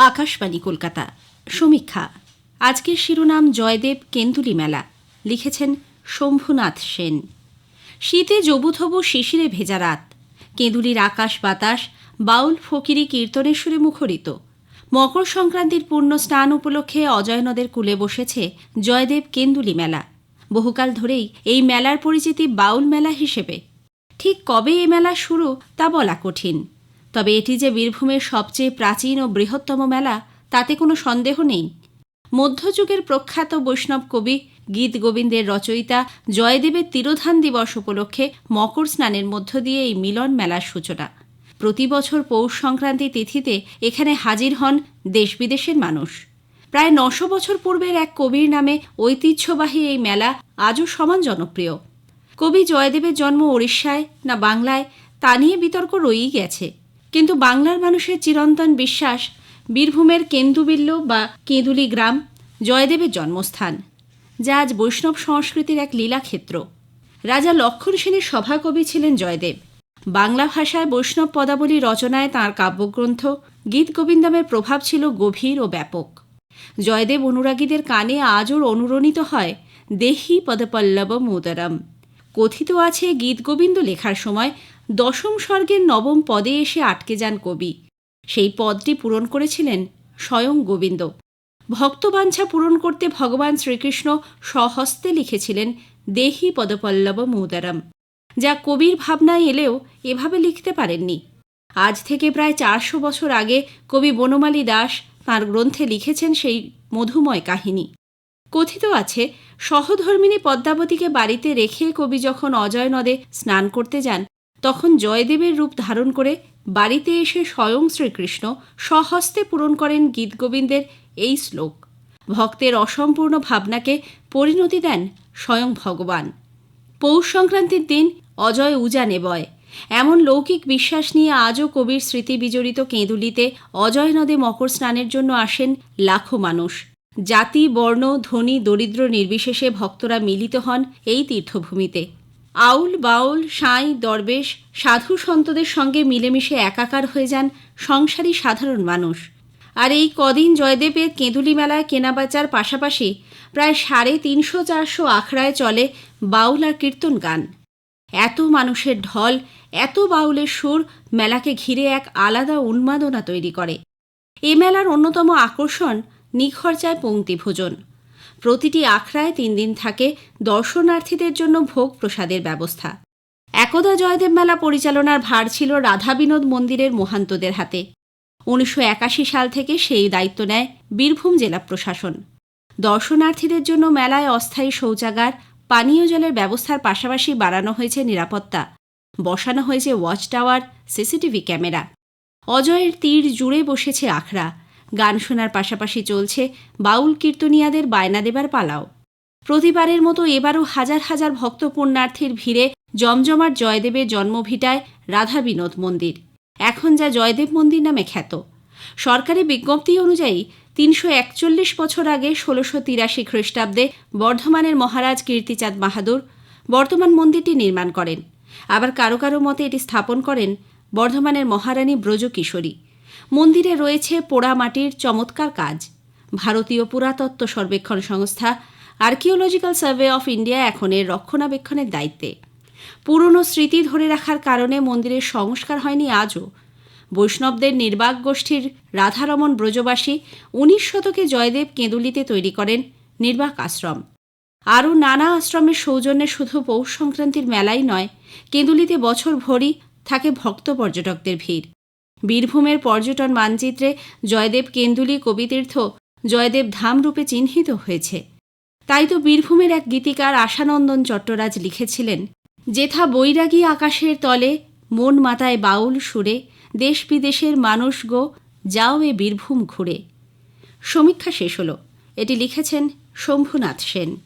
আকাশবাণী কলকাতা। সমীক্ষা। আজকের শিরোনাম জয়দেব কেন্দুলি মেলা। লিখেছেন শম্ভুনাথ সেন। শীতে জবুথবু শিশিরে ভেজা রাত। কেঁদুলির আকাশ বাতাস বাউল ফকিরি কীর্তনের সুরে মুখরিত। মকর সংক্রান্তির পূর্ণ স্নান উপলক্ষে অজয় নদের কুলে বসেছে জয়দেব কেন্দুলি মেলা। বহুকাল ধরেই এই মেলার পরিচিতি বাউল মেলা হিসেবে। ঠিক কবে এ মেলা শুরু তা বলা কঠিন। তবে এটি যে বীরভূমের সবচেয়ে প্রাচীন ও বৃহত্তম মেলা, তাতে কোনো সন্দেহ নেই। মধ্যযুগের প্রখ্যাত বৈষ্ণব কবি গীত গোবিন্দের রচয়িতা জয়দেবের তিরোধান দিবস উপলক্ষে মকর স্নানের মধ্য দিয়ে এই মিলন মেলার সূচনা। প্রতি বছর পৌষ সংক্রান্তি তিথিতে এখানে হাজির হন দেশ বিদেশের মানুষ। প্রায় নশো বছর পূর্বের এক কবির নামে ঐতিহ্যবাহী এই মেলা আজও সমান জনপ্রিয়। কবি জয়দেবের জন্ম ওড়িশায় না বাংলায় তা নিয়ে বিতর্ক রয়েই গেছে। কিন্তু বাংলার মানুষের চিরন্তন বিশ্বাস বীরভূমের কেন্দুবিল্ল বা কেঁদুলি গ্রাম জয়দেবের জন্মস্থান, যা আজ বৈষ্ণব সংস্কৃতির এক লীলাক্ষেত্র। রাজা লক্ষণ সেনের সভাকবি ছিলেন জয়দেব। বাংলা ভাষায় বৈষ্ণব পদাবলী রচনায় তাঁর কাব্যগ্রন্থ, গীত গোবিন্দমের প্রভাব ছিল গভীর ও ব্যাপক। জয়দেব অনুরাগীদের কানে আজও অনুরণিত হয়, দেহি পদপল্লব মোদরম। কথিত আছে গীত গোবিন্দ লেখার সময় দশম স্বর্গের নবম পদে এসে আটকে যান কবি। সেই পদটি পূরণ করেছিলেন স্বয়ং গোবিন্দ। ভক্তবাঞ্ছা পূরণ করতে ভগবান শ্রীকৃষ্ণ স্বহস্তে লিখেছিলেন, দেহি পদপল্লব মোদরম। যা কবির ভাবনায় এলেও এভাবে লিখতে পারেননি। আজ থেকে প্রায় চারশো বছর আগে কবি বনমালী দাস তাঁর গ্রন্থে লিখেছেন সেই মধুময় কাহিনী। কথিত আছে, সহধর্মিনী পদ্মাবতীকে বাড়িতে রেখে কবি যখন অজয় নদে স্নান করতে যান তখন জয়দেবের রূপ ধারণ করে বাড়িতে এসে স্বয়ং শ্রীকৃষ্ণ স্বহস্তে পূরণ করেন গীতগোবিন্দের এই শ্লোক। ভক্তের অসম্পূর্ণ ভাবনাকে পরিণতি দেন স্বয়ং ভগবান। পৌষ সংক্রান্তির দিন অজয় উজানে বয়। এমন লৌকিক বিশ্বাস নিয়ে আজও কবির স্মৃতি বিজড়িত কেঁদুলিতে অজয় নদে মকর স্নানের জন্য আসেন লাখো মানুষ। জাতি, বর্ণ ধনী দরিদ্র নির্বিশেষে ভক্তরা মিলিত হন এই তীর্থভূমিতে। আউল বাউল, সাঁই, দরবেশ, সাধু সন্তদের সঙ্গে মিলেমিশে একাকার হয়ে যান সংসারী সাধারণ মানুষ। আর এই কদিন জয়দেবের কেঁদুলি মেলায় কেনাবেচার পাশাপাশি প্রায় সাড়ে তিনশো চারশো আখড়ায় চলে বাউল আর কীর্তন গান। এত মানুষের ঢল, এত বাউলের সুর মেলাকে ঘিরে এক আলাদা উন্মাদনা তৈরি করে। এ মেলার অন্যতম আকর্ষণ নিখরচায় পংক্তি ভোজন প্রতিটি আখড়ায় তিন দিন থাকে দর্শনার্থীদের জন্য ভোগ প্রসাদের ব্যবস্থা। একদা জয়দেব মেলা পরিচালনার ভার ছিল রাধা বিনোদ মন্দিরের মহান্তদের হাতে। উনিশশো একাশি সাল থেকে সেই দায়িত্ব নেয় বীরভূম জেলা প্রশাসন। দর্শনার্থীদের জন্য মেলায় অস্থায়ী শৌচাগার, পানীয় জলের ব্যবস্থার পাশাপাশি বাড়ানো হয়েছে নিরাপত্তা, বসানো হয়েছে ওয়াচ টাওয়ার, সিসিটিভি ক্যামেরা। অজয়ের তীর জুড়ে বসেছে আখড়া। গান শোনার পাশাপাশি চলছে বাউল কীর্তনিয়াদের বায়না দেবার পালাও। প্রতিবারের মতো এবারও হাজার হাজার ভক্ত পুণ্যার্থীর ভিড়ে জমজমাট জয়দেবের জন্মভিটায় রাধা বিনোদ মন্দির। এখন যা জয়দেব মন্দির নামে খ্যাত। সরকারি বিজ্ঞপ্তি অনুযায়ী তিনশো একচল্লিশ বছর আগে ষোলোশো তিরাশি খ্রিস্টাব্দে বর্ধমানের মহারাজ কীর্তিচাঁদ বাহাদুর বর্তমান মন্দিরটি নির্মাণ করেন। আবার কারও কারও মতে এটি স্থাপন করেন বর্ধমানের মহারানী ব্রজকিশোরী। মন্দিরে রয়েছে পোড়ামাটির চমৎকার কাজ। ভারতীয় পুরাতত্ত্ব সর্বেক্ষণ সংস্থা আর্কিওলজিক্যাল সার্ভে অফ ইন্ডিয়া এখন এর রক্ষণাবেক্ষণের দায়িত্বে। পুরনো স্মৃতি ধরে রাখার কারণে মন্দিরের সংস্কার হয়নি আজও। বৈষ্ণবদের নির্বাক গোষ্ঠীর রাধারমণ ব্রজবাসী উনিশ শতকে জয়দেব কেঁদুলিতে তৈরি করেন নির্বাক আশ্রম। আরও নানা আশ্রমের সৌজন্যে শুধু পৌষ সংক্রান্তির মেলাই নয়, কেঁদুলিতে বছর ভরি থাকে ভক্ত পর্যটকদের ভিড়। বীরভূমের পর্যটন মানচিত্রে জয়দেব কেন্দুলি কবিতীর্থ জয়দেব ধাম রূপে চিহ্নিত হয়েছে। তাই তো বীরভূমের এক গীতিকার আশানন্দন চট্টরাজ লিখেছিলেন যেথা বৈরাগী আকাশের তলে, মন মাতায় বাউল সুরে, দেশ বিদেশের মানুষ গো, যাও এ বীরভূম ঘুরে। সমীক্ষা শেষ হলো। এটি লিখেছেন শম্ভুনাথ সেন।